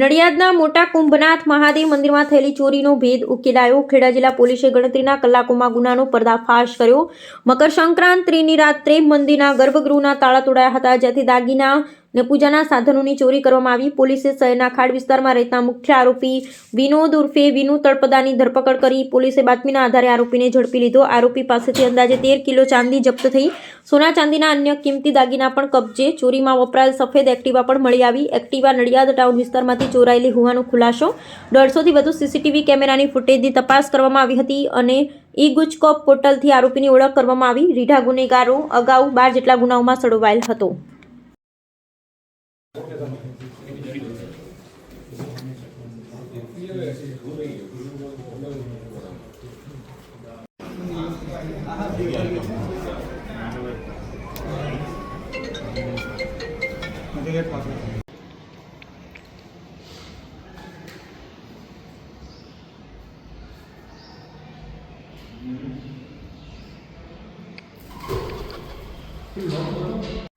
નડિયાદના મોટા કુંભનાથ મહાદેવ મંદિરમાં થયેલી ચોરીનો ભેદ ઉકેલાયો. ખેડા જિલ્લા પોલીસે ગણતરીના કલાકોમાં ગુનાનો પર્દાફાશ કર્યો. મકર સંક્રાંતિની રાત્રે મંદિરના ગર્ભગૃહના તાળા તોડાયા હતા, જેથી દાગીના ને પૂજાના સાધનોની ચોરી કરવામાં આવી. પોલીસે શહેરના ખાડ વિસ્તારમાં રહેતા મુખ્ય આરોપી વિનોદ ઉર્ફે વિનુ તળપદાની ધરપકડ કરી. પોલીસે બાતમીના આધારે આરોપીને ઝડપી લીધો. આરોપી પાસેથી અંદાજે તેર કિલો ચાંદી જપ્ત થઈ. સોના ચાંદીના અન્ય કિંમતી દાગીના પણ કબજે. ચોરીમાં વપરાયેલ સફેદ એક્ટિવા પણ મળી આવી. એક્ટિવા નડિયાદ ટાઉન વિસ્તારમાંથી ચોરાયેલી હોવાનો ખુલાસો. દોઢસોથી વધુ સીસીટીવી કેમેરાની ફૂટેજની તપાસ કરવામાં આવી હતી અને ઈ ગુજકોપ પોર્ટલથી આરોપીની ઓળખ કરવામાં આવી. રીઢા ગુનેગારો અગાઉ બાર જેટલા ગુનાઓમાં સડોવાયેલ હતો.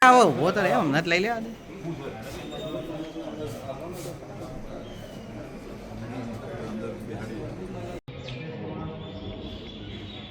આવો ઉભો તો રે હમણાં જ લઈ લેવા દે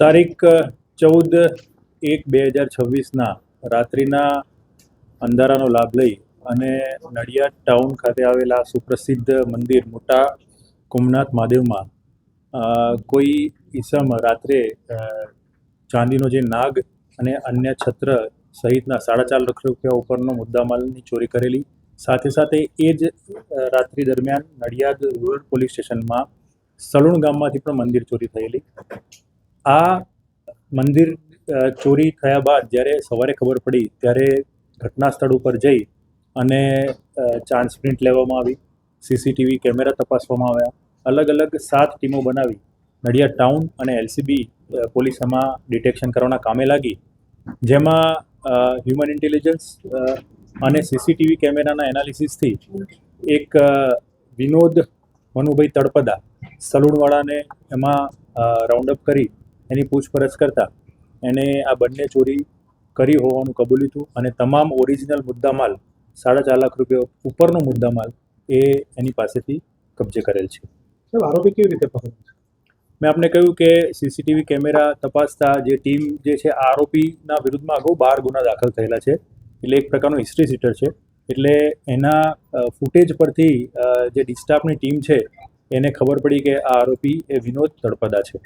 તારીખ ચૌદ એક બે હજાર છવ્વીસના રાત્રિના અંધારાનો લાભ લઈ અને નડિયાદ ટાઉન ખાતે આવેલા સુપ્રસિદ્ધ મંદિર મોટા કુમનાથ મહાદેવમાં કોઈ ઈસમ રાત્રે ચાંદીનો જે નાગ અને અન્ય છત્ર સહિતના સાડા ચાર લાખ રૂપિયા ઉપરનો મુદ્દામાલની ચોરી કરેલી. સાથે સાથે એ જ રાત્રિ દરમિયાન નડિયાદ રૂરલ પોલીસ સ્ટેશનમાં સલુણ ગામમાંથી પણ મંદિર ચોરી થયેલી. આ મંદિર ચોરી થયા બાદ જ્યારે સવારે ખબર પડી ત્યારે ઘટના સ્થળ ઉપર જઈ અને ચાન્સ પ્રિન્ટ લેવામાં આવી. સીસીટીવી કેમેરા તપાસવામાં આવ્યા. અલગ અલગ સાત ટીમો બનાવી. નડિયાદ ટાઉન અને એલસીબી પોલીસ એમાં ડિટેક્શન કરવાના કામે લાગી. જેમાં હ્યુમન ઇન્ટેલિજન્સ અને સીસીટીવી કેમેરાના એનાલિસિસથી એક વિનોદ મનુભાઈ તળપદા સલૂણવાળાને એમાં રાઉન્ડ અપ કરી, એની પૂછપરછ કરતા. એને આ બંને ચોરી કરી હોવાનું કબૂલ્યું હતું અને તમામ ઓરિજિનલ મુદ્દામાલ, સાડા ચાર લાખ રૂપિયા ઉપરનો મુદ્દામાલ એ એની પાસેથી કબજે કરેલ છે. સાહેબ, આરોપી કેવી રીતે પકડ્યો મેં આપને કહ્યું કે સીસીટીવી કેમેરા તપાસતા જે ટીમ જે છે, આરોપીના વિરુદ્ધમાં અગાઉ બાર ગુના દાખલ થયેલા છે. એટલે એક પ્રકારનો હિસ્ટ્રી સીટર છે. એટલે એના ફૂટેજ પરથી જે ડિસ્ટાફની ટીમ છે, એને ખબર પડી કે આ આરોપી એ વિનોદ તળપદા છે.